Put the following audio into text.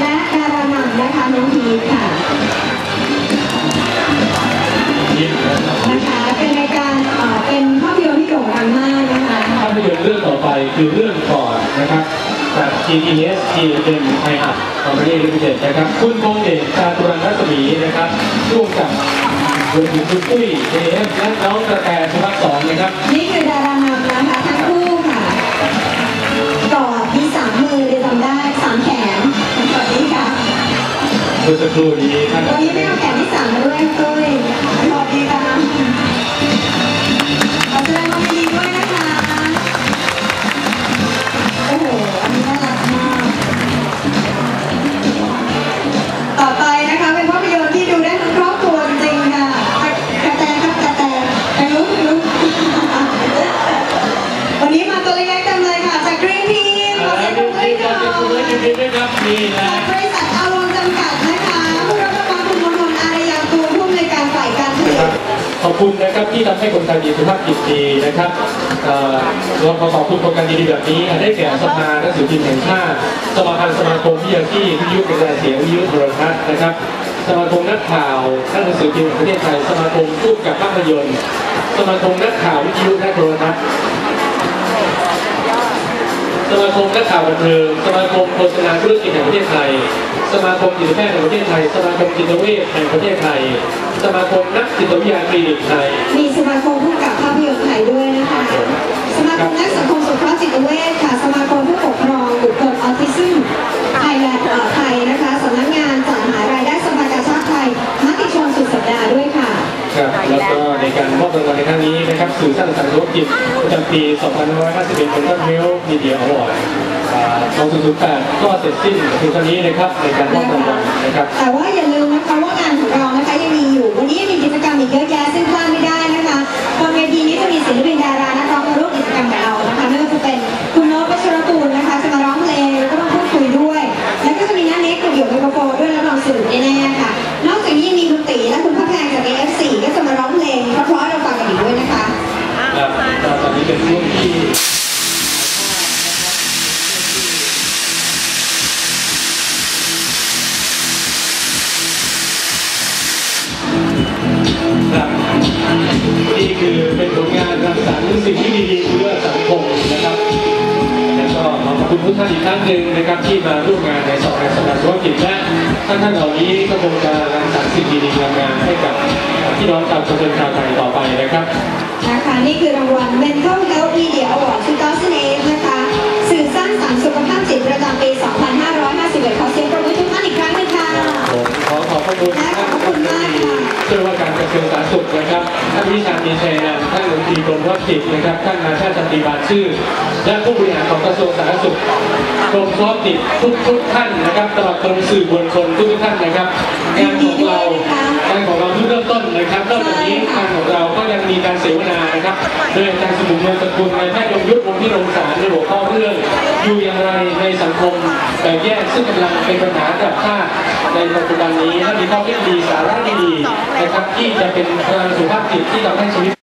และการะหม่ำนะคะน้องพีทค่ะนะคะเป็นในการเอ่อเป็นภาพยนตร์ที่โด่งดังมากนะคะ ภาพยนตร์เรื่องต่อไปคือเรื่องก่อนนะครับจาก GTS GM i h u b Company Limited นะครับ คุณพงเดชจาตุรันรัศมีนะครับร่วมกับรวมถึงคุณปุ้ย JF และน้องกระแตสุภัสสอนนะครับ นี่คือดา เมื่อสักครู่นี้ท่านตอนนี้ไม่เอาแขนที่สามมาด้วยตุ้ยสวัสดีค่ะขอแสดงความยินดีด้วยนะคะ โอ้โห อันนี้น่ารักมาก ต่อไปนะคะเป็นภาพยนตร์ที่ดูได้ทั้งครอบครัวจริงๆค่ะกระแตครับกระแตกระลุกกระลุกวันนี้มาตัวเล็กๆกันเลยค่ะจากกรีนทีมขอเสียงปรบมือให้หน่อย ขอบคุณนะครับที่ทำให้คนไทยมีสุขภาพจิตดีนะครับเอ่อเราขอขอบคุณโครงการดีๆแบบนี้ได้แก่สภาหนังสือพิมพ์แห่งชาติสมาพันธ์สมาคมวิทยาที่วิทยุกระจายเสียงวิทยุโทรทัศน์นะครับ สมาคมนักข่าวนักหนังสือพิมพ์ประเทศไทยสมาคมผู้กับภาพยนตร์ สมาคมนักข่าววิทยุและโทรทัศน์สมาคมนักข่าวบันเทิงสมาคมโฆษณาธุรกิจแห่งประเทศไทย สมาคมจิตแพทย์แห่งประเทศไทย สมาคมจิตเวชแห่งประเทศไทย สมาคมนักจิตวิทยาคลินิกไทย มีสมาคมผู้กำกับภาพยนตร์ไทยด้วยนะคะ สมาคมนักสังคมสงเคราะห์จิตเวชค่ะ สมาคมผู้ปกครองบุคคลออทิซึมไทยแลนด์ไทยนะคะสำนักงานจัดหารายได้สภากาชาติไทยมติชนสุดสัปดาห์ด้วยค่ะครับแล้วก็ในการมอบรางวัลในครั้งนี้นะครับสื่อสร้างสรรค์ธุรกิจประจำปี 2551เป็นต้นเมลมีเดียอวอร์ด 2008ก็เสร็จสิ้นถึงตอนนี้นะครับในการมอบรางวัลนะครับ แต่ว่าอย่าลืม สรรค์สิ่งที่ดีๆเพื่อสังคมนะครับแล้วก็ขอขอบคุณทุกท่านอีกครั้งหนึ่งนะครับที่มาร่วมงานในสองงานสำนักธุรกิจและท่านท่านเหล่านี้ก็คงจะรังสรรค์สิ่งดีๆงามๆให้กับพี่น้องชาวชุมชนชาวไทยต่อไปนะครับนะคะนี่คือรางวัล Mental Health Media Award 2008นะคะสื่อสร้างสรรค์สุขภาพจิตประจำปี 2551 ขอเสียงปรบมือทุกท่านอีกครั้งหนึงค่ะผมขอขอบพระคุณและขอบพระคุณมากค่ะ ช่วยว่าการกระทรวงสาธารณสุขนะครับท่านวิชามีชัยนันท์ท่านรัฐมนตรีกรมสุขภาพจิตนะครับท่านนายแพทย์จันทีบานชื่อ และผู้บริหารของกระทรวงสาธารณสุขกรมสุขภาพจิตทุกทุกๆท่านนะครับตลอดจนสื่อมวลชนทุกทุกๆท่านนะครับงานของเรางานของเราเพิ่งเริ่มต้นนะครับนอกจากนี้งานของเราก็ยังมีการเสวนานะครับโดยอาจารย์สมุนเมืองสกุลนายแพทย์ยงยุทธวงศ์พิรมสารในหัวข้อเรื่องอยู่อย่างไรในสังคมแตกแยกซึ่งกำลังเป็นปัญหากับชาติในปัจจุบันนี้และมีข้อคิดดีสาระดีๆ นะครับที่จะเป็นพลังสุขภาพจิตที่ทำให้ชีวิต